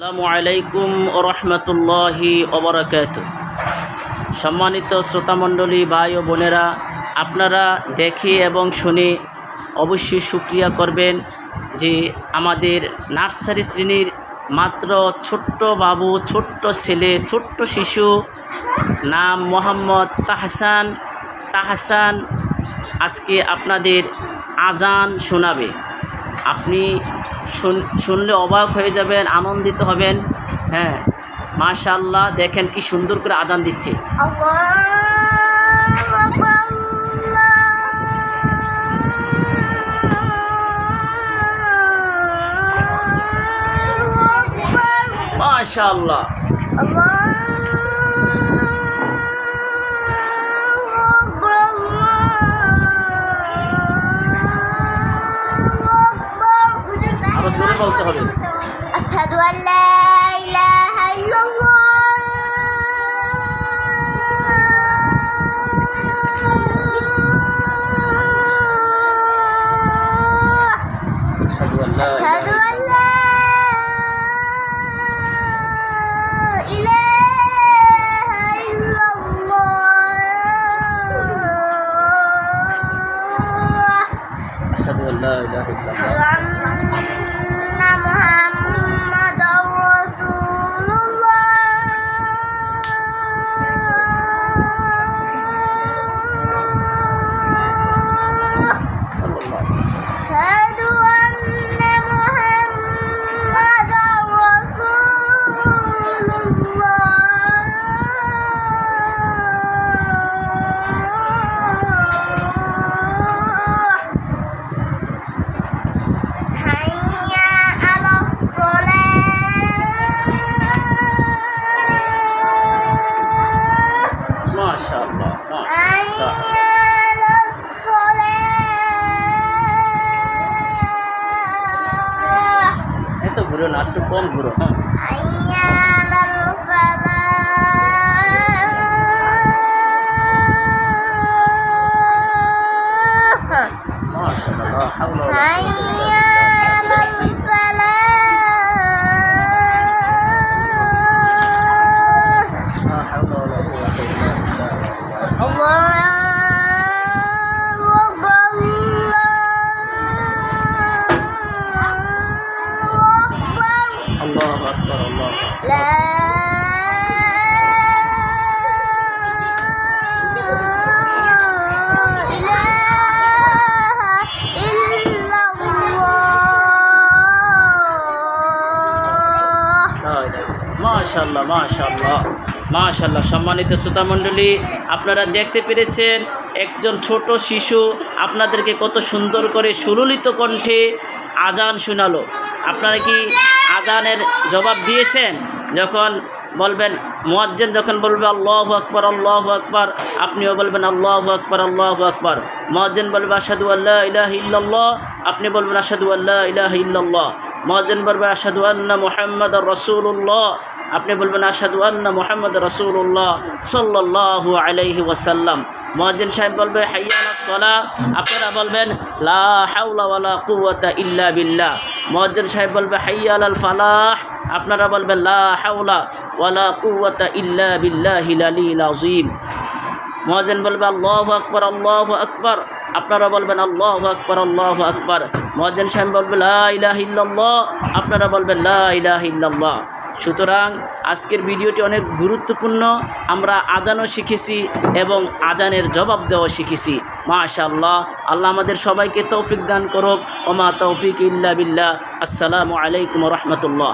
আসসালামু আলাইকুম রহমতুল্লাহি ওবরাকাত সম্মানিত শ্রোতামণ্ডলী, ভাই ও বোনেরা, আপনারা দেখে এবং শুনে অবশ্যই সুক্রিয়া করবেন যে আমাদের নার্সারি শ্রেণির মাত্র ছোট্ট বাবু, ছোট্ট ছেলে, ছোট্ট শিশু নাম মোহাম্মদ তাহসান। তাহসান আজকে আপনাদের আজান শোনাবে। আপনি শুনলে অবাক হয়ে যাবেন আনন্দিত হবেন। হ্যাঁ মাশাল্লাহ দেখেন কি সুন্দর করে আদান দিচ্ছে। মাশাল্লাহ বলতে হবে أشهد أن لا إله إلا الله আশহাদু আল্লা أشهد ইলাহা أن لا إله إلا الله একটু কম ঘুরো হ্যাঁ। মাশাআল্লাহ হাওলা মাশাল্লাহ মাশাল্লাহ মাশাল্লাহ সম্মানিত শ্রোতামণ্ডলী আপনারা দেখতে পেরেছেন একজন ছোট শিশু আপনাদেরকে কত সুন্দর করে সুললিত কণ্ঠে আজান শোনালো। আপনারা কি আজানের জবাব দিয়েছেন? যখন বলবেন, মুয়াজ্জেন যখন বলবে, আল্লাহ আকবর আল্লাহ আকবর, আপনিও বলবেন, আল্লাহ আকবর আল্লাহ আকবর। মুয়াজ্জেন বলবে আসাদু আল্লাহ ইলাহ ইল্লাল্লাহ, আপনি বলবেন আসাদু আল্লাহ ইলাহ ইল্লাল্লাহ। মুয়াজ্জেন বলবে আসাদু আন্না মুহাম্মদ রসুল্লাহ আপনি বলবেন আসাদু আন্না মুহাম্মদ রসুল্লাহ সাল্লাল্লাহু আলাইহি ওয়াসাল্লাম। মুয়াজ্জিন সাহেব বলবে হাইয়ানা সলা। আপনারা বলবেন, লা হাওলা ওয়ালা ইল্লা বিল্লাহ। মুয়াজ্জিন সাহেব বলবে হাইয়াল আল ফালাহ। আপনারা বলবেন, লা হাওলা ওয়ালা কুওয়াতা ইল্লা বিল্লাহিল আলিল আযীম। মহাজেন বলবে, আল্লাহ আকবর আল্লাহ আকবর। আপনারা বলবেন, আল্লাহ আকবর আল্লাহ আকবর। মহাজেন সাহেব বলবে, লা ইলাহা ইল্লাল্লাহ। আপনারা বলবেন, লা ইলাহা ইল্লাল্লাহ। সুতরাং আজকের ভিডিওটি অনেক গুরুত্বপূর্ণ। আমরা আজানও শিখেছি এবং আজানের জবাব দেওয়া শিখেছি। মাশাল্লাহ আল্লাহ আমাদের সবাইকে তৌফিক দান করুক। ওমা তৌফিক ইল্লা বিল্লাহ। আসসালামু আলাইকুম রহমতুল্লাহ।